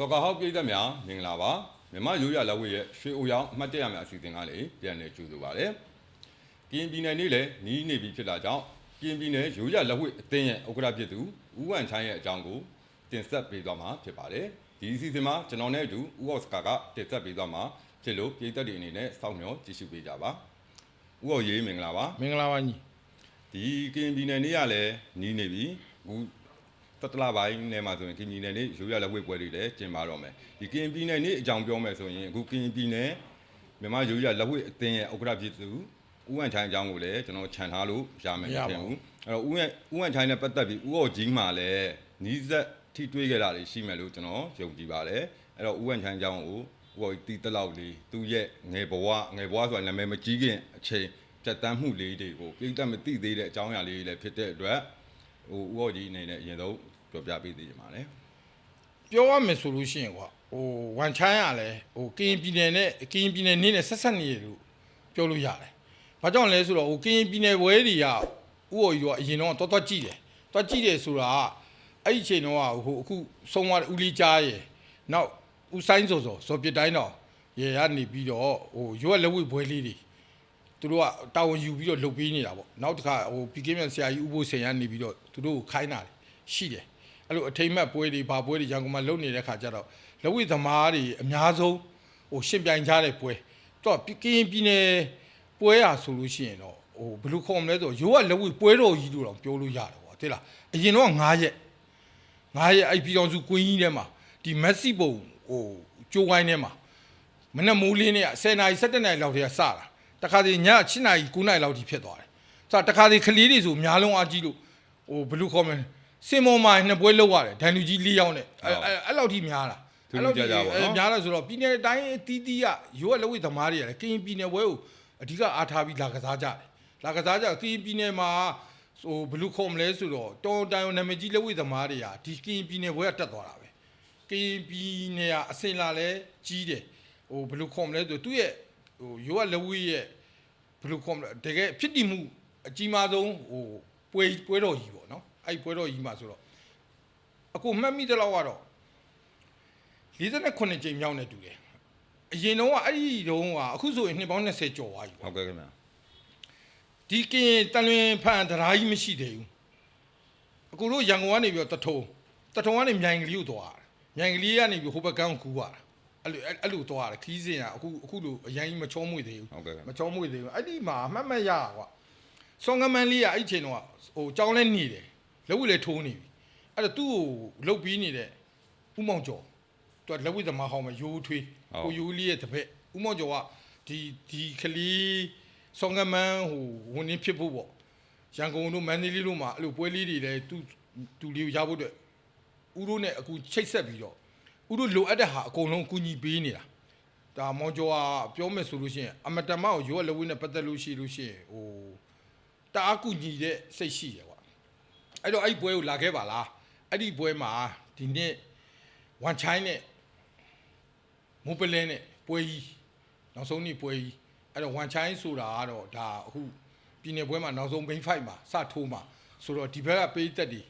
စော်ကာဟောက်ပြည်သက်များမင်္ဂလာပါမြန်မာရိုးရလက်ဝဲရဲ့ရွှေအိုရောင်အမှတ်တရများအစီအစဉ်ကလည်းပြန်လည်ကြိုဆိုပါရစေကရင်ပြည်နယ်နေ့လည်းနီးနေပြီဖြစ်တာကြောင့်ကရင်ပြည်နယ်ရိုးရလက်ဝဲအသင်းရဲ့ဥက္ကဋ္ဌဖြစ်သူဦးဝမ်ချိုင်းရဲ့အကြောင်းကိုတင်ဆက်ပေးသွားမှာဖြစ်ပါတယ်ဒီအစီအစဉ်မှာကျွန်တော်နဲ့အတူဦးအော့စကာကတင်ဆက်ပေးသွားမှာဖြစ်လို့ပြည်သက်တွေအနေနဲ့စောင့်မျှော်ကြည့်ရှုပေးကြပါဦးအော်ရေးမင်္ဂလာပါမင်္ဂလာပါညီဒီကရင်ပြည်နယ်နေ့ကလည်းနီးနေပြီအခု တတလပိုင်းနဲ့မှာဆိုရင်ကရင်ပြည်နယ်နေ့ရိုးရလက်ဝဲပွဲတွေလည်းကျင်းပတော့မယ်ဒီကရင်ပြည်နယ်နေ့အကြောင်းပြောမယ်ဆိုရင်အခုကရင်ပြည်နယ်မြန်မာရိုးရလက်ဝဲအသင်းရဲ့ဥက္ကဋ္ဌဖြစ်သူဦးဝမ်ချိုင်းအကြောင်းကိုလည်းကျွန်တော်ခြံထားလို့ရမယ်မထင်ဘူးအဲ့တော့ဦးဝမ်ဦးဝမ်ချိုင်းနဲ့ပတ်သက်ပြီးဦးအော်ကြီးမှလည်းနီးစက်ထိတွေးခဲ့တာတွေရှိမယ်လို့ကျွန်တော်ယုံကြည်ပါတယ်အဲ့တော့ဦးဝမ်ချိုင်းအကြောင်းကိုဦးအော်တီးတလောက်လေးသူ့ရဲ့ငယ်ဘဝငယ်ဘဝဆိုတာနာမည်မကြီးခင်အချိန်ဖြတ်တန်းမှုလေးတွေကိုပြည်သက်မသိသေးတဲ့အကြောင်းအရာလေးတွေလည်းဖြစ်တဲ့အတွက်ဟိုဦးအော်ကြီးအနေနဲ့အရင်ဆုံး ပြောပြပေးသေးကြပါမယ်ပြောရမယ်ဆိုလို့ရှိရင်ကွာဟိုဝန်ချိုင်းရလဲဟိုကရင်ပြည်နယ်နဲ့ကရင်ပြည်နယ်နေနဲ့ဆက်ဆက်နေတယ်လို့ပြောလို့ရတယ်။ဘာကြောင့်လဲဆိုတော့ဟိုကရင်ပြည်နယ်ဘွဲတွေကဥအော်ကြီးကအရင်တော့တော်တော်ကြည့်တယ်။တော်ကြည့်တယ်ဆိုတာကအဲ့ဒီအချိန်တော့ဟိုအခုဆုံးသွားတဲ့ဦးလေးကြားရယ်နောက်ဦးဆိုင်စောစောစောပြစ်တိုင်းတော့ရေရနေပြီးတော့ဟိုရွက်လက်ဝိဘွဲလေးတွေသူတို့ကတာဝန်ယူပြီးတော့လုပ်ပေးနေတာပေါ့နောက်တစ်ခါဟိုပီကင်းမြန်ဆရာကြီးဥပိုးဆင်ရနေပြီးတော့သူတို့ကိုခိုင်းတာရှိတယ် အဲ့လိုအထိမ့်မဲ့ပွဲတွေဘာပွဲတွေရန်ကုန်မှာလုပ်နေတဲ့ခါကျတော့လက်ဝိသမားတွေအများဆုံးဟိုရှင်ပြိုင်ကြတဲ့ပွဲတော့ကရင်ပြည်နယ်ပွဲရဆိုလို့ရှိရင်တော့ဟိုဘယ်လိုခေါ်မလဲဆိုရိုးကလက်ဝိပွဲတော်ကြီးလို့တော့ပြောလို့ရတယ်ပေါ့သိလားအရင်တော့9ရက်9ရက်အဲ့ပြည်တော်စုကွင်းကြီးထဲမှာဒီမက်ဆီပုံဟိုကျိုးဝိုင်းထဲမှာမနေ့မိုးလင်းနဲ့10နာရီ17နာရီလောက်တည်းကစတာတခါစီည7နာရီ9နာရီလောက်ထိဖြစ်သွားတယ်စတခါစီကလေးတွေဆိုများလုံးအားကြီးလို့ဟိုဘယ်လိုခေါ်မလဲ စင်မော်မိုင်နှစ်ပွဲလောက်ရတယ်ဒန်လူကြီး၄ယောက်နဲ့အဲ့အဲ့အဲ့လောက်ထိများတာထူးထူးခြားခြားပေါ့နော်အဲ့များလားဆိုတော့ပြည်နယ်တိုင်းအတီးတီးကရိုးကလက်ဝိသမားတွေကလည်းကရင်ပြည်နယ်ပွဲကိုအဓိကအားထားပြီးလာကစားကြတယ်လာကစားကြကရင်ပြည်နယ်မှာဟိုဘလူးခေါ်မလဲဆိုတော့တော်တိုင်နာမည်ကြီးလက်ဝိသမားတွေကဒီကရင်ပြည်နယ်ပွဲကတက်သွားတာပဲကရင်ပြည်နယ်ကအစင်လာလဲကြီးတယ်ဟိုဘလူးခေါ်မလဲဆိုသူ့ရဲ့ဟိုရိုးကလက်ဝိရဲ့ဘလူးခေါ်မလဲတကယ်ဖြစ်တည်မှုအကြီးမားဆုံးဟိုပွဲပွဲတော်ကြီးပေါ့နော် အဲ့ပွဲတော်ကြီးမှာဆိုတော့အခုမှတ်မိတဲ့လောက်ကတော့48ကြိမ်မြောက်နေတူတယ်အရင်တော့ကအဲ့ဒီတုန်းကအခုဆိုရင်နှစ်ပေါင်း20ကျော်သွားပြီဟုပေါ့တ်ကဲ့ခင်ဗျာဒီကင်တလွင်ဖန်တရားကြီးမရှိသေးဘူးအခုတို့ရန်ကုန်ကနေပြီးတော့တထုံတထုံကနေမြိုင်ကလေးကိုသွားတာမြိုင်ကလေးကနေပြီးဟိုဘက်ကန်းကိုကူရတာအဲ့လိုအဲ့လိုသွားတာခီးစင်ကအခုအခုလိုအရင်ကြီးမချောမွေ့သေးဘူးဟုတ်ကဲ့ခင်မဗျာချောမွေ့သေးဘူးအဲ့ဒီမှာအမှတ်မရကွာဆွန်ကမန်လေးကအဲ့ဒီချိန်တော့ဟိုကြောင်းလဲနေတယ် လက်ဝိလဲထိုးနေပြီအဲ့တော့သူ့ကိုလှုပ်ပြီးနေတဲ့ဥမောင်ကျော်သူကလက်ဝိသမားဟောင်းမှာယိုးထွေးဟိုယိုးလေးရဲ့တပည့်ဥမောင်ကျော်ကဒီဒီကလေးဆွန်ကမန်ဟိုဝင်နေဖြစ်ဖို့ပေါ့ရန်ကုန်တို့မန္တလေးတို့မှာအဲ့လိုပွဲလေးတွေလည်းသူသူလေးကိုရဖို့အတွက်ဥတို့နဲ့အခုချိတ်ဆက်ပြီးတော့ဥတို့လိုအပ်တဲ့ဟာအကုန်လုံးကူညီပေးနေတာဒါမောင်ကျော်ကပြောမယ်ဆိုလို့ရှိရင်အမတမကိုရိုးရလက်ဝင်းနဲ့ပတ်သက်လို့ရှိလို့ရှိရင်ဟိုတအားကူညီတဲ့စိတ်ရှိတယ်ကွာ အဲ့တော့အဲ့ဒီပွဲကိုလာခဲ့ပါလားအဲ့ဒီပွဲမှာဒီနေ့ဝန်ချိုင်းနဲ့မိုးပလဲနဲ့ပွဲကြီးနောက်ဆုံးနေ့ပွဲကြီးအဲ့တော့ဝန်ချိုင်းဆိုတာကတော့ဒါအခုပြည်နယ်ပွဲမှာနောက်ဆုံး main fight မှာစထိုးမှာဆိုတော့ဒီဘက်ကပေးသက်တွေ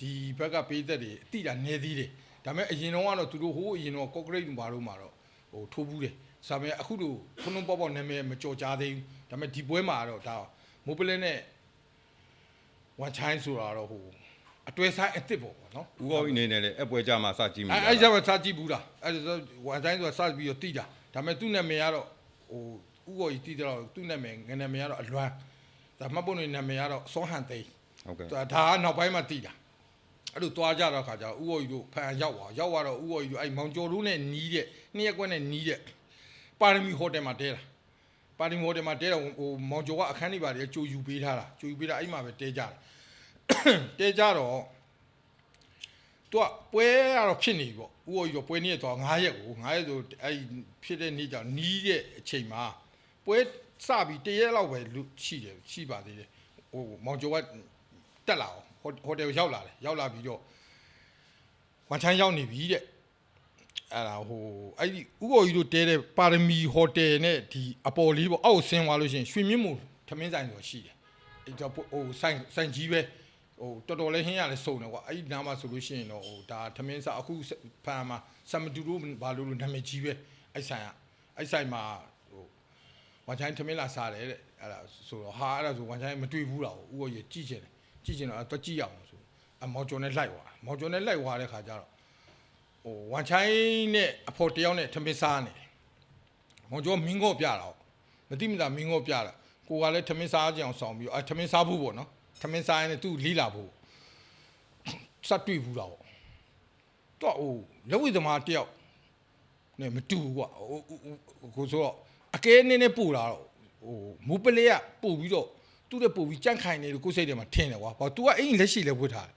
ဒီဘက်ကပေးသက်တွေအတိတာနေသေးတယ်ဒါပေမဲ့အရင်တော့ကတော့သူတို့ဟိုးအရင်တော့ concrete ဘာလို့မှာတော့ဟိုထိုးဘူးတယ်ဒါပေမဲ့အခုလိုခုနုံပေါ့ပေါ့နာမည်မကြော်ကြားသေးဘူးဒါပေမဲ့ဒီပွဲမှာတော့ဒါမိုးပလဲနဲ့ ဝန်ချိုင်းဆိုတာတော့ဟိုအတွဲဆိုင်အစ်စ်ပေါ့ကွာနော်ဦးအော်ကြီးအနေနဲ့လည်းအပွဲကြမှာစကြည့်မိအဲတာအဲကျမှစားကြည့်ဘူးလားအဲဒါဆိုဝန်ချိုင်းဆိုတာစပြီးတော့တိတာဒါပေမဲ့သူ့နာမည်ကတော့ဟိုဥကောကြီးတိတော့သူ့နာမည်ငနာမည်ကတော့အလွမ်းဒါမှတ်ဖို့နေနာမည်ကတော့စောဟန်သိန်းဟုတ်ကဲ့ဒါဒါကနောက်ပိုင်းမှာတည်တာအဲ့လိုသွားကြတော့ခါကျတော့ဥရော်ကြီးတို့ဖန်ရောက်သွားရောက်သွားတော့ဥရော်ကြီးတို့အဲ့မောင်ကျော်တို့နဲ့နီးတဲ့နှစ်ရက်ကွက်နဲ့နီးတဲ့ပါရမီဟိုတယ်မှာတဲတာ ပါရမီဟိုတယ်မှာတဲတော့ဟိုမောင်ကျော်ကအခန်းလေးပါလေကြိုယူပေးထားတာကြိုယူပေးတာအဲ့မှာပဲတဲကြတယ်တဲကြတော့သူကပွဲကတော့ဖြစ်နေပြီပေါ့ဥရော်ကြီးတော့ပွဲနေ့တော့9ရက်ကို9ရက်ဆိုအဲ့ဖြစ်တဲ့နေ့ကြောင့်နီးတဲ့အချိန်မှာပွဲစပြီးတရက်လောက်ပဲလူရှိတယ်ရှိပါသေးတယ်ဟိုမောင်ကျော်ကတက်လာအောင်ဟိုဟိုတယ်ကိုရောက်လာတယ်ရောက်လာပြီးတော့ဝန်ချမ်းရောက်နေပြီတဲ့ အဲ့ဒါဟိုအဲ့ဒီဥကော်ကြီးတို့တဲတဲ့ပါရမီဟိုတယ်နဲ့ဒီအပေါ်လေးပေါ့အောက်ဆင်းသွားလို့ရှိရင်ရွှေမြင့်မို့ထမင်းဆိုင်ဆိုရှိတယ်အဲ့တော့ဟိုဆိုင်ဆိုင်ကြီးပဲဟိုတော်တော်လေးဟင်းရလဲစုံတယ်ကွာအဲ့ဒီနားမှာဆိုလို့ရှိရင်တော့ဟိုဒါသမင်းစားအခုဖန်မှာစမတူတို့ဘာလို့လို့နာမည်ကြီးပဲအဲ့ဆိုင်ကအဲ့ဆိုင်မှာဟိုဝန်ချိုင်းသမင်းလာစားတယ်တဲ့အဲ့ဒါဆိုတော့ဟာအဲ့ဒါဆိုဝန်ချိုင်းမတွေ့ဘူးတော့ဦးရောကြည့်ချင်တယ်ကြည့်ချင်တော့တော့ကြည့်ရအောင်ဆိုအမော်ကျော်နဲ့လိုက်သွားမော်ကျော်နဲ့လိုက်သွားတဲ့ခါကျတော့ဟို ဝန်ချိုင်းနဲ့အဖော်တယောက်နဲ့သမင်းစားနေတယ်မော်ကျော်မင်းကောပြတာမတိမတာမင်းကောပြတာကိုကလည်းသမင်းစားကြအောင်ဆောင်ပြီးတော့အသမင်းစားဖို့ပေါ့နော်သမင်းစားရင်လည်းသူ့လီလာဖို့စတ်တွေ့ဘူးတော့တော့ဟိုလက်ဝိသမားတယောက်နဲ့မတူဘူးကွာဟိုကိုဆိုတော့အကဲနည်းနည်းပို့လာတော့ဟိုမူပလေးကပို့ပြီးတော့သူ့တဲ့ပို့ပြီးကြန့်ခိုင်နေလို့ကိုယ်စိတ်ထဲမှာထင်တယ်ကွာဘာ तू ကအိမ်လက်ရှိလည်းဝတ်ထားတယ်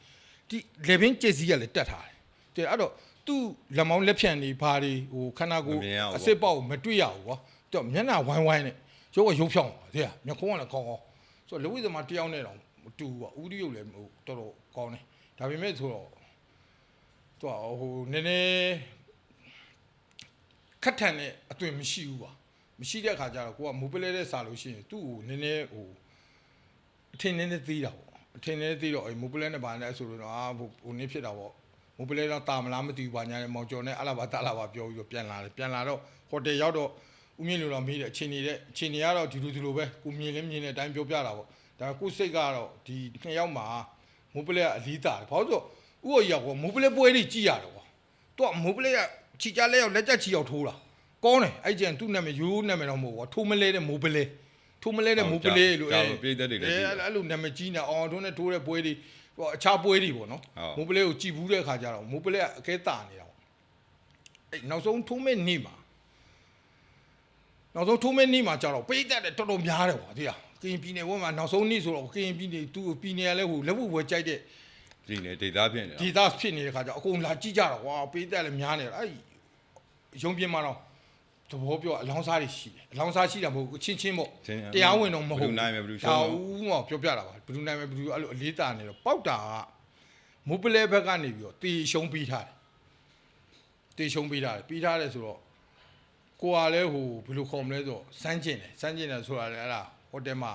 ဒီလေဘင်းကျက်စီကလည်းတက်ထားတယ်တဲ့အဲ့တော့ သူ့လက်မောင်းလက်ဖြန့်နေဘာတွေဟိုခန္ဓာကိုယ်အစစ်ပေါက်မတွေ့ရဘူးကွာတော့မျက်နှာဝိုင်းဝိုင်းနဲ့ရုပ်ကရုပ်ဖြောင်းတဲ့မျက်ခုံးကလည်းကောင်းကောင်းဆိုတော့လက်ဝိသမားတယောက်နဲ့တော့မတူဘူးကွာဥဒိယုတ်လည်းဟိုတော်တော်ကောင်းတယ်ဒါပေမဲ့ဆိုတော့သူကဟိုနည်းနည်းခက်ထန်တဲ့အသွင်မရှိဘူးပါမရှိတဲ့အခါကျတော့ကိုကမူပလဲတဲ့စာလို့ရှိရင်သူ့ကိုနည်းနည်းဟို အထင်နည်းနည်းသေးတာပေါ့အထင်နည်းနည်းသေးတော့အေးမူပလဲနဲ့ဗာနဲ့ဆိုတော့အာဟိုဟိုနည်းဖြစ်တာပေါ့ မူပလဲတော့တာမလားမသိဘူးဗာညာနဲ့မောင်ကျော်နဲ့အလားပါတာလာပါပြောပြီးတော့ပြန်လာတယ်ပြန်လာတော့ဟိုတယ်ရောက်တော့ဦးမြင့်လိုတော့မေးတယ်အချိန်နေတဲ့အခြေအနေကတော့ဒီလိုဒီလိုပဲကိုမြင်လည်းမြင်တဲ့အတိုင်းပြောပြတာပေါ့ဒါပေမဲ့ကိုစိတ်ကတော့ဒီနှစ်ယောက်မှာမိုးပလဲကအလီးတာတယ်ဘာလို့ဆိုဥရောကမိုးပလဲပွဲတွေကြည့်ရတယ်ကွာသူကမိုးပလဲကချီကြလဲရောက်လက်ချက်ချီရောက်ထိုးတာကောင်းတယ်အဲ့ကျန်သူ့နာမည်ရိုးနာမည်တော့မဟုတ်ဘူးထိုးမလဲတဲ့မိုးပလဲထိုးမလဲတဲ့မိုးပလဲလို့အဲ့ပြည်သက်တွေလည်းအဲကြည့်အဲ့လိုနာမည်ကြီးနေအောင်ထုံးနဲ့ထိုးတဲ့ပွဲတွေဟို အခြားပွဲတွေပေါ့နော်ဟုတ်မိုးပလဲကိုကြည်ဘူးတဲ့အခါကျတော့မိုးပလဲကအကဲတာနေတာပေါ့အဲ့နောက်ဆုံးထိုးမဲ့နေ့မှာနောက်ဆုံးထိုးမဲ့နေ့မှာကျတော့ပိတ်တက်တယ်တော်တော်များတယ်ကွာသိလားကရင်ပြည်နယ်ဘက်မှာနောက်ဆုံးနေ့ဆိုတော့ကရင်ပြည်နယ်သူ့ပြည်နယ်ကလည်းဟိုလက်ဝှဝဲကြိုက်တဲ့ကြည့်နေဒေတာဖြစ်နေတာဒေတာဖြစ်နေတဲ့ခါကျအကုန်လာကြည့်ကြတော့ကွာပေးတက်လည်းများနေတယ်အဲ့ရုံပြင်းမှာတော့ သဘောပြောအလောင်းစားတွေရှိတယ်အလောင်းစားရှိတာမဟုတ်ဘူးချင်းချင်းပေါ့တရားဝင်တော့မဟုတ်ဘူးနိုင်မယ်ဘယ်သူရှုံးဒါတော့ဦးမောပြောပြတာပါဘယ်သူနိုင်မယ်ဘယ်သူအဲ့လိုအလေးတာနေတော့ပောက်တာကမုပလဲဘက်ကနေပြီးတော့တေရှုံးပြီးထားတယ်တေရှုံးပြီးထားတယ်ပြီးထားတယ်ဆိုတော့ကိုကလည်းဟိုဘယ်လိုခေါ်မလဲဆိုတော့စမ်းကျင်တယ်စမ်းကျင်တယ်ဆိုတာလည်းအဲ့ဒါဟိုတယ်မှာ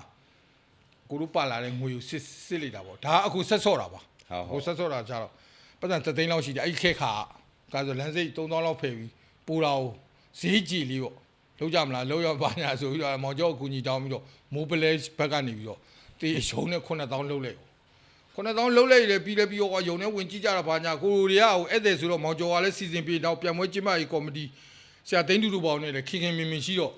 ကိုတို့ပါလာတဲ့ငွေကိုစစ်စစ်လိုက်တာပေါ့ဒါအခုဆက်ဆော့တာပါဟုတ်ဟုတ်ဟိုဆက်ဆော့တာကြတော့ပတ်စံသသိန်းလောက်ရှိတယ်အဲ့ဒီခဲခါကကာဆိုလမ်းစိတ်3000လောက်ဖယ်ပြီးပိုးတာကို ဈေးကြည့်လေးပေါ့လောက်ကြမလားလောက်ရပါညာဆိုပြီးတော့မောင်ကျော်အကူကြီးတောင်းပြီးတော့မိုးပလဲဘက်ကနေပြီးတော့တေးရှုံးနဲ့9000လောက်လိုက်9000လောက်လိုက်လေပြီးလဲပြီးတော့ယုံနဲ့ဝင်ကြည့်ကြတာဘာညာကိုရီးယားဟိုဧည့်သည်ဆိုတော့မောင်ကျော်ကလည်းစီစဉ်ပြီးတော့ပြန်ပွဲကျင်းပရေးကော်မတီဆရာသိန်းတူတူပေါင်းနဲ့လည်းခင်ခင်မင်မင်ရှိတော့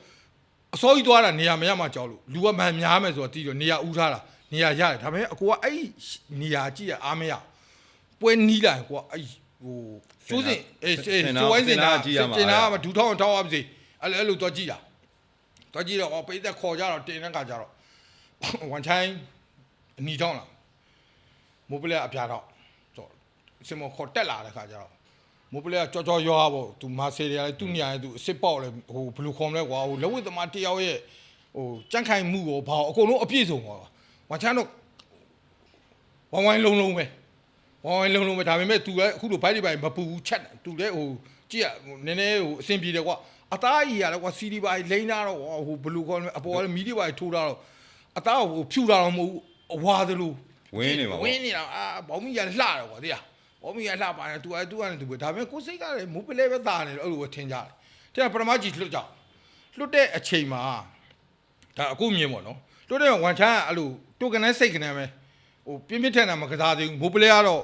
အစိုးရသွားတာနေရာမရမှကြောက်လို့လူကမှန်များမယ်ဆိုတော့တီးတော့နေရာဦးထားတာနေရာရတယ်ဒါပေမဲ့အကိုကအဲ့နေရာကြည့်ရအားမရဘူးပွဲနီးလာရင်ကွာအဲ့ ဟိုစိုးစင်အေးအေးစိုးဝိုင်းစင်နာကြည့်ရမှာတင်နာကဒူထောင်းထောင်းအောင်ပါစေအဲ့လိုအဲ့လိုတော့ကြည့်တာတော့ကြည့်တော့ပိတ်သက်ခေါ်ကြတော့တင်တဲ့ခါကြတော့ဝန်ချိုင်းအနီထောင်းလာမိုးပလဲအပြာတော့တော့စင်မခေါ်တက်လာတဲ့ခါကြတော့မိုးပလဲကြောကြောရွာပေါ့သူမာဆေရီယာသူ့နေရာသူအစ်စ်ပေါက်လဲဟိုဘလူးခေါ်မလဲကွာဟိုလက်ဝတ်သမားတယောက်ရဲ့ဟိုကြန့်ခိုင်မှုကိုဘာအကုန်လုံးအပြည့်စုံကွာဝန်ချိုင်းတော့ဝိုင်းဝိုင်းလုံးလုံးပဲ ဝိုင်းလုံးလုံးပဲဒါပေမဲ့ तू လည်းအခုလိုဘိုက်တွေဘိုက်မပူဘူးချက်တယ် तू လည်းဟိုကြည့်ရဟိုနည်းနည်းဟိုအဆင်ပြေတယ်ကွာအသားကြီးရလည်းကွာစီဒီဘိုင်လိမ့်တာတော့ဟိုဘလူးခေါ်အပေါ်ကလည်းမီဒီဘိုင်ထိုးတာတော့အသားဟိုဖြူတာတော့မဟုတ်ဘူးအဝါသလို ဝင်းနေမှာ ဝ ပေါ့ င်းနေတာအာဘောင်းမီကလှတယ်ကွာသိလားဘောင်းမီကလှပါတယ် तू အဲ तू ကလည်း तू ပဲဒါပေမဲ့ကိုယ်စိတ်ကလည်းမူပလဲပဲတာနေတယ်အဲ့လိုပဲထင်ကြတယ်တဲ့ပရမကြီးလွတ်ကြလွတ်တဲ့အချိန်မှာဒါအခုမြင်ပေါ့နော်လွတ်တဲ့ဝန်ချမ်းကအဲ့လိုတိုကန်နဲ့စိတ်ကနေပဲ ဟိုပြင်းပြထန်တာမကစားသေးဘူးမူပလဲကတော့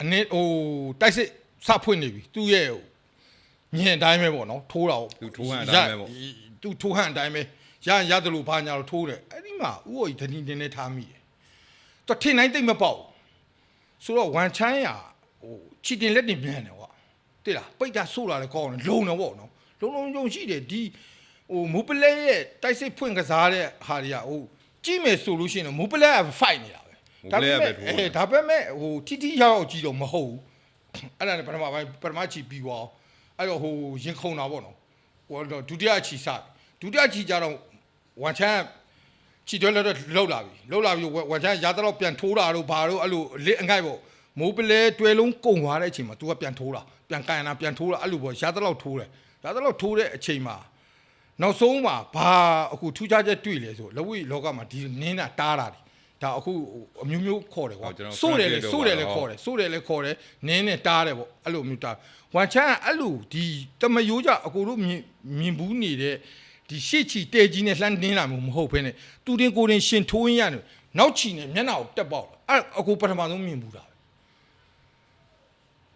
အနည်းဟိုတိုက်စစ်စဖွင့်နေပြီသူ့ရဲ့ဟိုညင်အတိုင်းပဲပေါ့နော်ထိုးတာသူထိုးဟန်အတိုင်းပဲပေါ့သူထိုးဟန်အတိုင်းပဲရရင်ရတယ်လို့ဘာညာလို့ထိုးတယ်အဲ့ဒီမှာဥအိုကြီးတဏီနေနေထားမိတယ်သူထင်တိုင်းတိတ်မပေါက်ဘူးဆိုတော့ဝန်ချမ်းရဟိုချီတင်လက်တင်မြန်တယ်ကွာတိလားပိတ်တာဆိုးလာလဲကောင်းတယ်လုံတော့ပေါ့နော်လုံလုံကြုံရှိတယ်ဒီဟိုမူပလဲရဲ့တိုက်စစ်ဖွင့်ကစားတဲ့ဟာတွေကဟိုကြည့်မယ်ဆိုလို့ရှိရင်တော့မူပလဲက fight နေတာ ပဲမူပလဲကပဲထိုးနေတာအဲဒါပေမဲ့ဟိုတီတီရောက်ရောက်ကြည့်တော့မဟုတ်ဘူးအဲ့ဒါနဲ့ပထမပိုင်းပထမချီပြီးသွားအောင်အဲ့တော့ဟိုရင်ခုန်တာပေါ့နော်ဟိုတော့ဒုတိယချီစဒုတိယချီကြတော့ဝန်ချမ်းချီတွဲလောက်လောက်လာပြီလောက်လာပြီဝန်ချမ်းရာတော့ပြန်ထိုးတာတို့ဘာတို့အဲ့လိုလစ်အငိုက်ပေါ့မိုးပလဲတွဲလုံးကုံသွားတဲ့အချိန်မှာ तू ကပြန်ထိုးတာပြန်ကန်တာပြန်ထိုးတာအဲ့လိုပေါ့ရာတော့ထိုးတယ်ရာတော့ထိုးတဲ့အချိန်မှာနောက်ဆုံးမှာဘာအခုထူးခြားချက်တွေ့လဲဆိုလဝိလောကမှာဒီနင်းတာတားတာတယ် ဒါအခုအမျိုးမျိုးခေါ်တယ်ကွာဟုတ်ကျွန်တော်စိုးတယ်လေ Frankie တို့စိုးတယ်လေပါခေါ်တယ်စိုးတယ်လေခေါ်တယ်နင်းနဲ့တားတယ်ပေါ့အဲ့လိုမျိုးတားဝမ်ချန်ကအဲ့လိုဒီတမယိုးကြအကိုတို့မြင်မြင်ဘူးနေတဲ့ဒီရှေ့ချီတဲကြီးနဲ့လှမ်းနင်းလာမျိုးမဟုတ်ဘဲနဲ့တူတင်ကိုတင်ရှင်ထိုးရင်းရတယ်နောက်ချီနဲ့မျက်နှာကိုတက်ပေါက်လာအဲ့အကိုပထမဆုံးမြင်ဘူးတာပဲ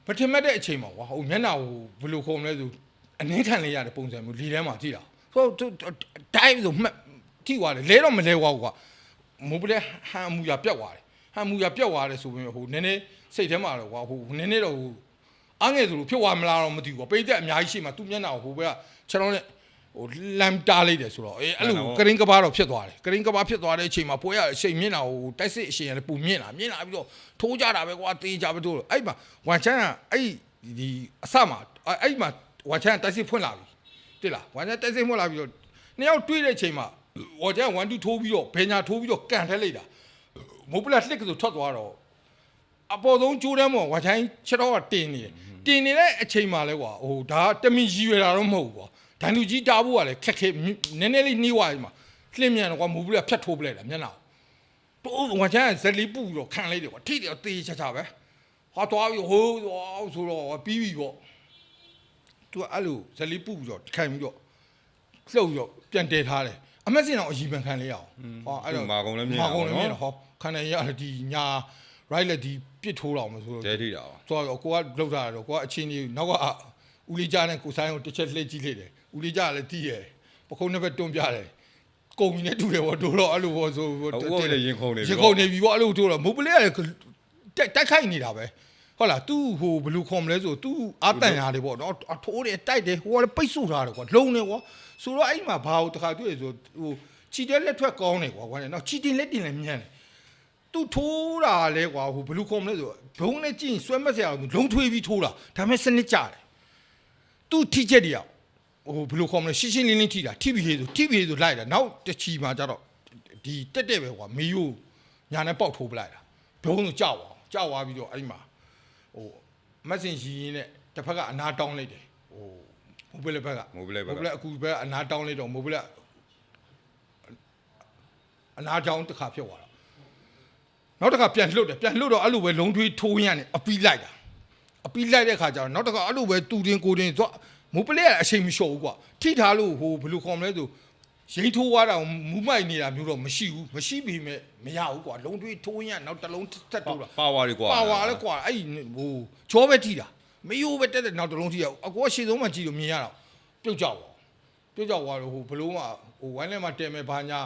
ပထမတဲ့အချိန်မှာကွာဟိုမျက်နှာကိုဘယ်လိုခုံမလဲဆိုအနှင်းခံလေးရတဲ့ပုံစံမျိုးလီထဲမှာကြည့်တာဆိုတော့တိုင်းဆိုမှတ်ကြည့်သွားတယ်လဲတော့မလဲသွားဘူးကွာ မိုးပလဲဟန်မူရပြတ်သွားတယ်ဟန်မူရပြတ်သွားတယ်ဆိုပေမဲ့ဟိုနည်းနည်းစိတ်ထဲမှာတော့ကွာဟိုနည်းနည်းတော့ဟိုအားငယ်ဆိုလို့ဖြစ်သွားမလားတော့မသိဘူးကွာပိတ်သက်အများကြီးရှိမှသူ့မျက်နှာကိုဟိုဘက်ကခြေထောက်နဲ့ဟိုလမ်းတားလိုက်တယ်ဆိုတော့အေးအဲ့လိုကရင်ကဘာတော့ဖြစ်သွားတယ်ကရင်ကဘာဖြစ်သွားတဲ့အချိန်မှာပွဲရအချိန်မျက်နှာကိုတိုက်စစ်အရှင်ရတယ်ပူမြင့်လာမြင့်လာပြီးတော့ထိုးကြတာပဲကွာတေးကြပဲထိုးအဲ့မှာဝမ်ချန်ကအဲ့ဒီအစမှာအဲ့မှာဝမ်ချန်တိုက်စစ်ဖွင့်လာပြီတိလားဝမ်ချန်တိုက်စစ်ဖွင့်လာပြီးတော့နှစ်ယောက်တွေ့တဲ့အချိန်မှာ ဝမ်ချန်1 2ထိုးပြီးတော့ဘယ်ညာထိုးပြီးတော့ကန်ထက်လိုက်တာမိုးပလက်လှစ်ကဆိုထွက်သွားတော့အပေါ်ဆုံးကျိုးတန်းပေါ်ဝါချိုင်းချက်တော့ကတင်နေတယ်တင်နေတဲ့အချိန်မှလဲကွာဟိုဒါတမင်ရည်ရွယ်တာတော့မဟုတ်ဘူးကွာဒိုင်လူကြီးတားဖို့ကလည်းခက်ခဲနည်းနည်းလေးနှီးွားပြီမှာလှင့်မြန်တော့ကွာမိုးပလက်ဖြတ်ထိုးပလိုက်တာမျက်နှာကိုတိုးဝါချိုင်းကဇက်လေးပူပြီးတော့ခံလိုက်တယ်ကွာထိတယ်တေးချာချာပဲဟာသွားပြီးဟိုးသွားဆိုတော့ပြီးပြီပေါ့သူကအဲ့လိုဇက်လေးပူပြီးတော့ခံပြီးတော့လှုပ်ပြီးတော့ပြန်တည်ထားတယ် အမက်စင်တော့အကြီးပန်ခံလေးရအောင်ဟောအဲ့တော့မာကုံလည်းမြင်မာတာကုံပေါ့လည်းမြင်နော်တော့ဟောခန္ဓာရဒီညာ right လက်ဒီပစ်ထိုးတော့မဆိုတော့ကျဲထိတာပါဆိုတော့ကိုကလောက်တာတော့ကိုကအချင်းကြီးနောက်ကဦးလေးကြားနဲ့ကိုဆိုင်ကိုတစ်ချက်လှည့်ကြည့်လိုက်တယ်ဦးလေးကြားလည်းတီးရယ်ပခုံးနှစ်ဘက်တွန်းပြတယ်ကုံကြီးနဲ့တူတယ်ပေါ့တို့တော့အဲ့လိုပေါ့ဆိုဟုတ်ဦးကလည်းရင်ခုန်နေပြီရင်ခုန်နေပြီပေါ့အဲ့လိုတို့တော့မုတ်ပလေးကလည်းတက်တက်ခိုက်နေတာပဲ ဟုတ်လား तू ဟိုဘလူးခေါ်မလဲဆို तू အာတန်ရတယ်ပေါ့နော်အထိုးတယ်တိုက်တယ်ဟိုကလည်းပိတ်ဆို့ထားတယ်ကွာလုံနေကွာဆိုတော့အဲ့မှာဘာလို့တခါတွေ့ရဆိုဟိုချီတဲ့လက်ထွက်ကောင်းတယ်ကွာကွာနော်ချီတင်လက်တင်လည်းမြန်းတယ်သူထိုးတာလဲကွာဟိုဘလူးခေါ်မလဲဆိုဘုံနဲ့ကြည့်ရင်ဆွဲမစရာဘူးလုံးထွေးပြီးထိုးတာဒါပေမဲ့စနစ်ကြတယ်သူထိချက်တည်းရောက်ဟိုဘလူးခေါ်မလဲရှင်းရှင်းလင်းလင်းထိတာထိပြီးဆိုထိပြီးဆိုလိုက်တာနောက်တစ်ချီမှာကျတော့ဒီတက်တက်ပဲကွာမေယိုညာနဲ့ပေါက်ထိုးပလိုက်တာဘုံဆိုကြောက်သွားကြောက်သွားပြီးတော့အဲ့ဒီမှာဟို မက်ဆင်ကြီးရင်းနဲ့တစ်ဖက်ကအနာတောင်းလိုက်တယ်ဟိုမိုးပလက်ဘက်ကမိုးပလက်ဘက်ကမိုးပလက်အခုဘက်ကအနာတောင်းလိုက်တော့မိုးပလက်အနာကြောင်းတစ်ခါဖြစ်သွားတာနောက်တစ်ခါပြန်လှုပ်တယ်ပြန်လှုပ်တော့အဲ့လိုပဲလုံးထွေးထိုးရမ်းနေအပီးလိုက်တာအပီးလိုက်တဲ့ခါကျတော့နောက်တစ်ခါအဲ့လိုပဲတူတင်ကိုတင်သွားမူပလက်ကအချိန်မလျှော်ဘူးကွာထိထားလို့ဟိုဘယ်လိုခေါ်မလဲဆို ရိမ့်ထိုးသွားတာမူမိုက်နေတာမျိုးတော့မရှိဘူးမရှိပေမဲ့မရဘူးကွာလုံးထွေးထိုးရမ်းနောက်တစ်လုံးတက်တိုးတာပါဝါတွေကွာပါဝါလဲကွာအဲ့ဟိုချောပဲထိတာမယိုးပဲတက်တဲ့နောက်တစ်လုံးထိရအကောရှေ့ဆုံးမှကြည့်လို့မြင်ရတော့ပြုတ်ကြောက်သွားပြုတ်ကြောက်သွားတော့ဟိုဘလို့မှဟိုဝိုင်းထဲမှာတဲမဲ့ဘာညာ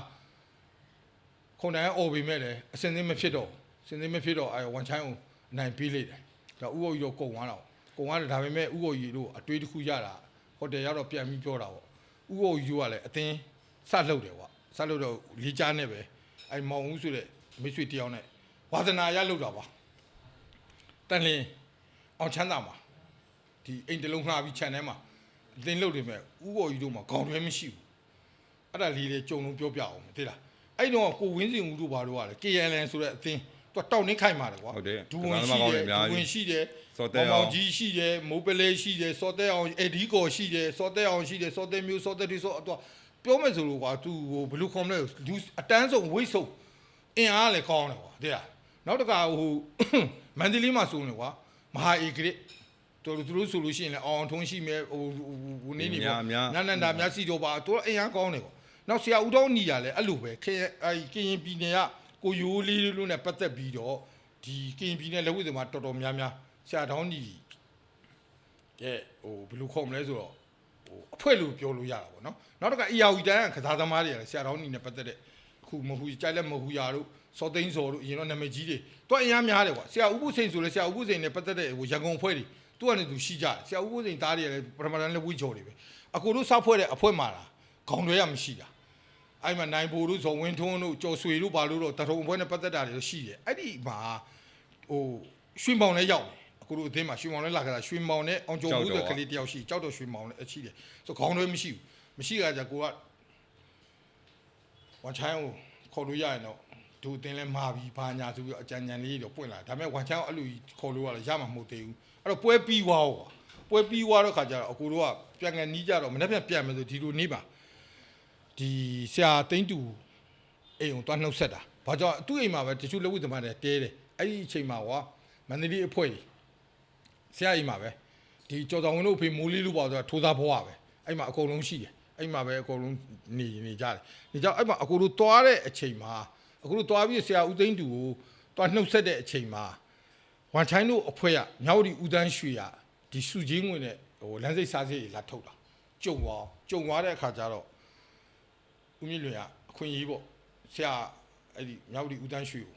ခုံတိုင်းအော်ပေမဲ့လည်းအစင်းစင်းမဖြစ်တော့စင်းစင်းမဖြစ်တော့အဲဝန်ချိုင်းကိုအနိုင်ပေးလိုက်တယ်ဒါဥက္ကိုကြီးတော့ကုံသွားတော့ကုံသွားတယ်ဒါပေမဲ့ဥက္ကိုကြီးတို့အတွေးတစ်ခုရတာဟိုတယ်ရောက်တော့ပြန်ပြီးပြောတာပေါ့ဥက္ကိုကြီးတို့ကလည်းအတင်း စလှုပ်တယ်ကွာစလှုပ်တော့လေးချားနဲ့ပဲအဲမောင်ဦးဆိုတဲ့မိတ်ဆွေတယောက်နဲ့ဝါသနာရလှုပ်တာပါတန်လင်းအောင်ချမ်းသာမှာဒီအိမ်တလုံးငှားပြီးခြံထဲမှာအတင်းလှုပ်တယ်မဲ့ဥက္ကိုကြီးတို့မှာခေါင်းတွဲမရှိဘူးအဲ့ဒါလေးလေကြုံလုံးပြောပြအောင်သိလားအဲ့တော့ကိုဝင်းစင်ဦးတို့ဘာတို့ကလဲ KLN ဆိုတဲ့အသင်းသူတောက်နေခိုင်ပါတယ်ကွာဟုတ်တယ်ဒူဝင်ရှိတယ်ဒူဝင်ရှိတယ်စောတဲမောင်အောင်ကြီးရှိတယ်မိုးပလဲရှိတယ်စောတဲအောင်အဒီကောရှိတယ်စောတဲအောင်ရှိတယ်စောတဲမျိုးစောတဲဒီစောတော့ ပြောမယ်ဆိုလို့ကွာသူဟိုဘလူးခွန်လဲလူအတန်းဆုံးဝိတ်ဆုံးအင်အားလည်းကောင်းတယ်ကွာသိလားနောက်တစ်ခါဟိုမန္တလေးမှာဆိုနေကွာမဟာဧကရစ်တို့သူတို့ဆိုလို့ရှိရင်လည်းအောင်ထုံးရှိမယ်ဟိုဟိုနေနေပေါ့နန္ဒန္တာမျက်စိတော့ပါသူအင်အားကောင်းတယ်ကွာနောက်ဆရာဦးတော်ညီရလဲအဲ့လိုပဲခေအဲကရင်ပြည်နယ်ကကိုယိုးလေးလို့နဲ့ပတ်သက်ပြီးတော့ဒီကရင်ပြည်နယ်လက်ဝဲစမှာတော်တော်များများဆရာတော်ညီကဲဟိုဘယ်လိုခေါ်မလဲဆိုတော့ ဟိုအဖွဲလို့ပြောလို့ရတာပေါ့နော်နောက်တစ်ခါအီယာဝီတန်းကကစားသမားတွေကလည်းဆရာတော်ညီနဲ့ပတ်သက်တဲ့ခုမဟူကြိုက်လက်မဟူရာတို့စောသိန်းစော်တို့အရင်တော့နာမည်ကြီးတွေသူကအင်အားများတယ်ကွာဆရာဦးဘုစိန်ဆိုလဲဆရာဦးဘုစိန်နဲ့ပတ်သက်တဲ့ဟိုရန်ကုန်အဖွဲ့တွေသူကလည်းသူရှိကြတယ်ဆရာဦးဘုစိန်သားတွေကလည်းပထမတန်းလက်ဝဲချော်တွေပဲအကိုတို့စောက်ဖွဲ့တဲ့အဖွဲ့မှာလားခေါင်းတွေရမရှိတာအဲ့မှာနိုင်ပိုတို့ဇော်ဝင်းထွန်းတို့ကျော်ဆွေတို့ဘာလို့တော့တထုံဘွဲနဲ့ပတ်သက်တာတွေတော့ရှိတယ်အဲ့ဒီမှာဟိုရွှေမောင်လည်းရောက်တယ် အခုတို့အသင်းမှာရွှေမောင်လည်းလာကြတာရွှေမောင်နဲ့အောင်ကျော်ဘူးဆိုကလေးတယောက်ရှိကြောက်တော့ရွှေမောင်လည်းအရှိတယ်ဆိုခေါင်းတွေမရှိဘူးမရှိကြကြကိုကဝန်ချိုင်းကိုခေါ်လို့ရရင်တော့သူအသင်းလဲမာပြီးဘာညာဆိုပြီးတော့အကြံဉာဏ်လေးတော့ပွင့်လာဒါပေမဲ့ဝန်ချိုင်းကိုအဲ့လိုခေါ်လို့ရလဲရမှာမဟုတ်သေးဘူးအဲ့တော့ပွဲပြီးွားဟောပွဲပြီးွားတော့ခါကြတော့အကိုတို့ကပြန်ငယ်နီးကြတော့မနေ့ပြန်ပြန်မယ်ဆိုဒီလိုနေပါဒီဆရာသိန်းတူအိမ်ကိုတွားနှုတ်ဆက်တာဘာကြောင့်သူ့အိမ်မှာပဲတချို့လက်ဝတ်သမားတွေတဲတယ်အဲ့ဒီအချိန်မှာကွာမန္တလေးအဖွဲ့ကြီး ဆရာအိမ်မှာပဲဒီကြော်တော်ဝင်တို့အဖေမိုးလေးလို့ပေါ့ဆိုတာထိုးသားဘွားပဲအဲ့မှာအကုန်လုံးရှိတယ်အဲ့မှာပဲအကုန်လုံးနေနေကြတယ်ဒီကြောင့်အဲ့မှာအကူတို့တွားတဲ့အချိန်မှာအကူတို့တွားပြီးဆရာဦးသိန်းတူကိုတွားနှုတ်ဆက်တဲ့အချိန်မှာဝန်ချိုင်းတို့အဖွဲ့ကမြောက်ဒီဦးတန်းရွှေရဒီစုချင်းဝင်တဲ့ဟိုလမ်းစိတ်စားစိတ်တွေလာထုတ်တာကြုံသွားကြုံသွားတဲ့အခါကျတော့ဦးမြင့်လွင်ကအခွင့်အရေးပေါ့ဆရာအဲ့ဒီမြောက်ဒီဦးတန်းရွှေကို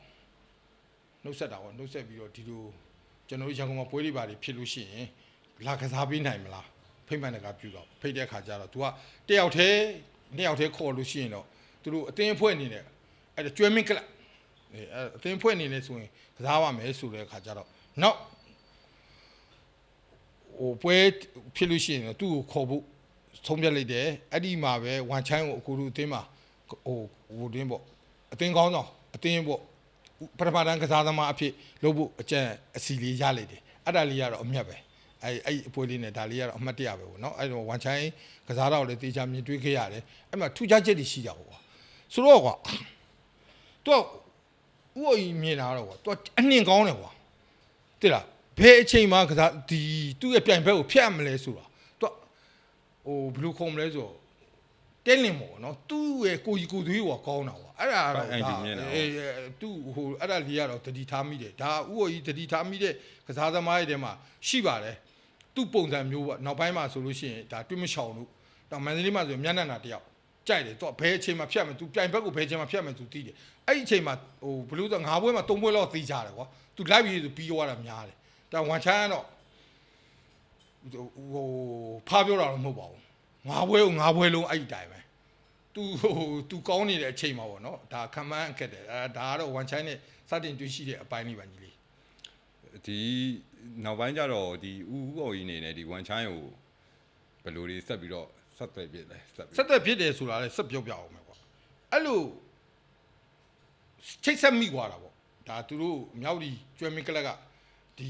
နှုတ်ဆက်တာပေါ့နှုတ်ဆက်ပြီးတော့ဒီလို ကျွန်တော်တို့ရန်ကုန်မှာပွဲတွေပါတွေဖြစ်လို့ရှိရင်လာကစားပေးနိုင်မလားဖိမ့်မှန်တကာပြုတော့ဖိတ်တဲ့ခါကျတော့ तू ကတယောက်တည်းနှစ်ယောက်တည်းခေါ်လို့ရှိရင်တော့သူတို့အတင်းအဖွဲ့အနေနဲ့အဲ့ဒါကျွဲမင်းကလပ်အဲအဲ့အတင်းအဖွဲ့အနေနဲ့ဆိုရင်ကစားပါမယ်ဆိုတဲ့ခါကျတော့နောက်ဟိုပွဲဖြစ်လို့ရှိရင်တော့သူ့ကိုခေါ်ဖို့ဆုံးဖြတ်လိုက်တယ်အဲ့ဒီမှာပဲဝန်ချိုင်းကိုအကူလူအတင်းမှာဟိုဟိုတင်းပေါ့အတင်းကောင်းဆောင်အတင်းပေါ့ ပထမတန်းကစားသမားအဖြစ်လုပ်ဖို့အကြံအစီလေးရလိုက်တယ်အဲ့ဒါလေးကတော့အမြတ်ပဲအဲ့အဲ့အပွဲလေးနဲ့ဒါလေးကတော့အမှတ်တရပဲပေါ့နော်အဲ့တော့ဝန်ချိုင်းကစားတော့လေတေချာမြင်တွေ့ခဲ့ရတယ်အဲ့မှာထူးခြားချက်တွေရှိကြပါကွာဆိုတော့ကွာသူကဥအိုကြီးမြင်တာတော့ကွာသူကအနှင်ကောင်းတယ်ကွာတိလားဘယ်အချိန်မှကစားဒီသူ့ရဲ့ပြိုင်ဘက်ကိုဖျက်မလဲဆိုတာသူကဟိုဘယ်လိုခေါ်မလဲဆိုတော့ တဲလင်ပေါ့နော်သူ့ရဲ့ကိုကြီးကိုသွေးကွာကောင်းတာကွာအဲ့ဒါကတော့အဲ့ဒီမြင်တာအေးသူ့ဟိုအဲ့ဒါလေးကတော့တတိထားမိတယ်ဒါဥအိုကြီးတတိထားမိတဲ့ကစားသမားတွေထဲမှာရှိပါတယ်သူ့ပုံစံမျိုးပေါ့နောက်ပိုင်းမှာဆိုလို့ရှိရင်ဒါတွင်းမချောင်လို့တော့မန်စလေးမှာဆိုရင်မျက်နှာနာတယောက်ကြိုက်တယ်သူကဘယ်အချိန်မှာဖြတ်မယ်သူပြိုင်ဘက်ကိုဘယ်အချိန်မှာဖြတ်မယ်သူသိတယ်အဲ့ဒီအချိန်မှာဟိုဘလူးဆိုငါးပွဲမှာသုံးပွဲလောက်သိကြတယ်ကွာသူလိုက်ပြီးသူပြီးသွားတာများတယ်ဒါဝန်ချမ်းကတော့ဟိုဖားပြောတာတော့မဟုတ်ပါဘူး ငါးပွဲကိုငါးပွဲလုံးအဲ့ဒီတိုင်ပဲသူဟိုသူကောင်းနေတဲ့အချိန်မှာပေါ့နော်ဒါခံမှန်းအခက်တယ်အဲဒါကတော့ဝန်ချိုင်းနဲ့စတင်တွေ့ရှိတဲ့အပိုင်းလေးပါကြီးလေးဒီနောက်ပိုင်းကျတော့ဒီဥဥအော်ကြီးနေနဲ့ဒီဝန်ချိုင်းကိုဘယ်လိုတွေဆက်ပြီးတော့ဆက်သွယ်ပြစ်လဲဆက်ပြီးဆက်သက်ဖြစ်တယ်ဆိုတာလည်းဆက်ပြောပြအောင်မယ်ကွာအဲ့လိုချိတ်ဆက်မိသွားတာပေါ့ဒါသူတို့မြောက်ဒီကျွဲမင်းကလပ်ကဒီ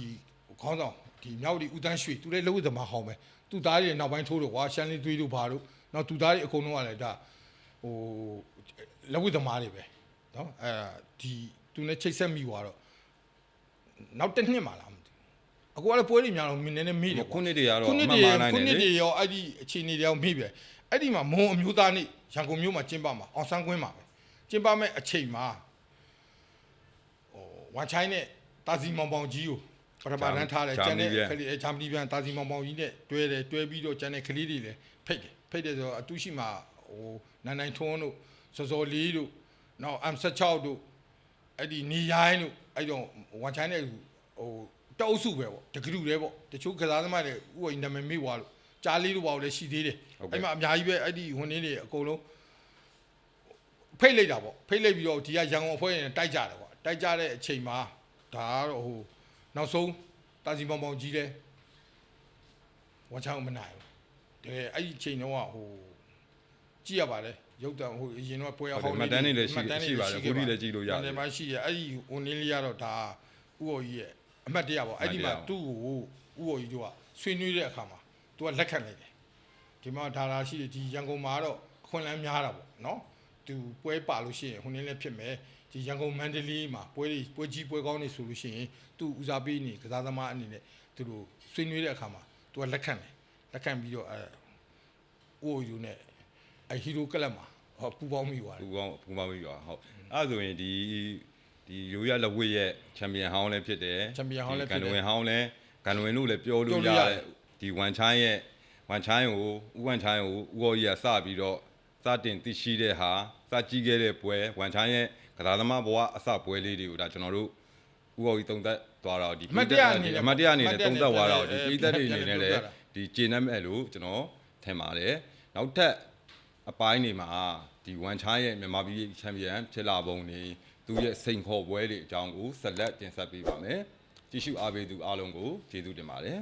ခေါင်းဆောင်ဒီမြောက်ဒီဦးတန်းရွှေသူလည်းလုံးဝသမားဟောင်းပဲ သူသားတွေနောက်ပိုင်းထိုးတော့ကွာရှန်လီသွေးတို့ဘာတို့နောက်သူသားတွေအကုန်လုံးကလည်းဒါဟိုလက်ဝတ်သမားတွေပဲနော်အဲဒီသူနဲ့ချိတ်ဆက်မိသွားတော့နောက်တစ်နှစ်မှလာမသိဘူးအကူကလည်းပွဲတွေများတော့နည်းနည်းမိတယ်ခုနှစ်တွေကတော့ခုနှစ်တွေခုနှစ်တွေရောအဲ့ဒီအခြေအနေတွေရောမိပဲအဲ့ဒီမှာမွန်အမျိုးသားနေ့ရန်ကုန်မြို့မှာကျင်းပမှာအောင်ဆန်းကွင်းမှာပဲကျင်းပမဲ့အချိန်မှာဟိုဝမ်ချိုင်းနဲ့တာစီမောင်ပေါင်ကြီးကို ပထမတန်းထားတယ်ကျန်တဲ့ကလေးဂျာမနီပြန်တာစီမောင်ပေါင်ကြီးနဲ့တွဲတယ်တွဲပြီးတော့ကျန်တဲ့ကလေးတွေလည်းဖိတ်တယ်ဖိတ်တယ်ဆိုတော့အတူရှိမှာဟိုနိုင်နိုင်ထွန်းတို့စောစောလေးတို့နောက် M16 တို့အဲ့ဒီနေရိုင်းတို့အဲ့တော့ဝန်ချိုင်းနဲ့ဟိုတအုပ်စုပဲပေါ့တကလူတွေပေါ့တချို့ကစားသမားတွေဥပဒေနာမည်မေ့သွားလို့ကြားလေးတို့ပါလို့လည်းရှိသေးတယ်အဲ့မှာအများကြီးပဲအဲ့ဒီဝင်နေတွေအကုန်လုံးဖိတ်လိုက်တာပေါ့ဖိတ်လိုက်ပြီးတော့ဒီကရန်ကုန်အဖွဲ့နဲ့တိုက်ကြတယ်ကွာတိုက်ကြတဲ့အချိန်မှာဒါကတော့ဟို နောက်ဆုံးတာစီပေါင်ပေါင်ကြီးတယ်ဝန်ချောင်းမနိုင်ဘူးတကယ်အဲ့ဒီအချိန်တော့ဟိုကြည့်ရပါတယ်ရုပ်တံဟိုအရင်တော့ပွဲရဟောင်းမှတ်တမ်းတွေလည်းရှိရှိပါတယ်ခုထိလည်းကြည့်လို့ရတတယ်ယ်မှာရှိရအဲ့ဒီဝင်နေလေးရတော့ဒါဥော်ကြီးရဲ့အမှတ်တရပေါ့အဲ့ဒီမှာသူ့ကိုဥော်ကြီးတို့ကဆွေးနွေးတဲ့အခါမှာသူကလက်ခံလိုက်တယ်ဒီမှာဒါလာရှိတယ်ဒီရန်ကုန်မှာတော့အခွင့်အလမ်းများတာပေါ့နော်သူပွဲပါလို့ရှိရင်ဟိုနေ့လည်းဖြစ်မယ် ဒီရန်ကုန်မန္တလေးမှာပွဲတွေပွဲကြီးပွဲကောင်းနေဆိုလို့ရှိရင်သူဦးစားပေးနေကစားသမားအနေနဲ့သူတို့ဆွေးနွေးတဲ့အခါမှာသူကလက်ခံတယ်လက်ခံပြီးတော့အဲဥော်ယူနဲ့အဟီရိုကလပ်မှာဟောပူပေါင်းမိသွားတယ်ပူပေါင်းပူပေါင်းပြီးတော့ဟုတ်အဲ့ဒါဆိုရင်ဒီဒီရိုးရလက်ဝစ်ရဲ့ချန်ပီယံဟောင်းလည်းဖြစ်တယ်ချန်ပီယံဟောင်းလည်းဖြစ်တယ်ကန်ဝင်ဟောင်းလည်းကန်ဝင်တို့လည်းပြောပြောလို့လို့ရရတယ်တဲ့ဒီဝန်ချိုင်းရဲ့ဝန်ချိုင်းကိုဥဝန်ချိုင်းကိုဥော်ကြီးကစပြီးတော့စတင်သိရှိတဲ့ဟာစကြည့်ခဲ့တဲ့ပွဲဝန်ချိုင်းရဲ့ ကစားသမားဘဝအစပွဲလေးတွေကိုဒါကျွန်တော်တို့ဥော်ကြီးတုံသက်သွားတော့ဒီအမှတ်တရအနေနဲ့အမတ်တရအနေနဲ့တုံသက်သွားတော့ဒီအဲပြည်သက်တွေပြန်အနေပြန်နဲ့ပြောလည်းပြတာဒီကျေနပ်မဲ့လို့ကျွန်တော်ထင်ပါတယ်နောက်ထပ်အပိုင်းတွေမှာဒီဝန်ချိုင်းရဲ့မြန်မာပြည်ချန်ပီယံဖြစ်လာပုံနေသူရဲ့စိန်ခေါ်ပွဲတွေအကြောင်းကိုဆက်လက်တင်ဆက်ပေးပါမယ်ကြည့်ရှုအားပေးသူအားလုံးကိုကျေးဇူးတင်ပါတယ်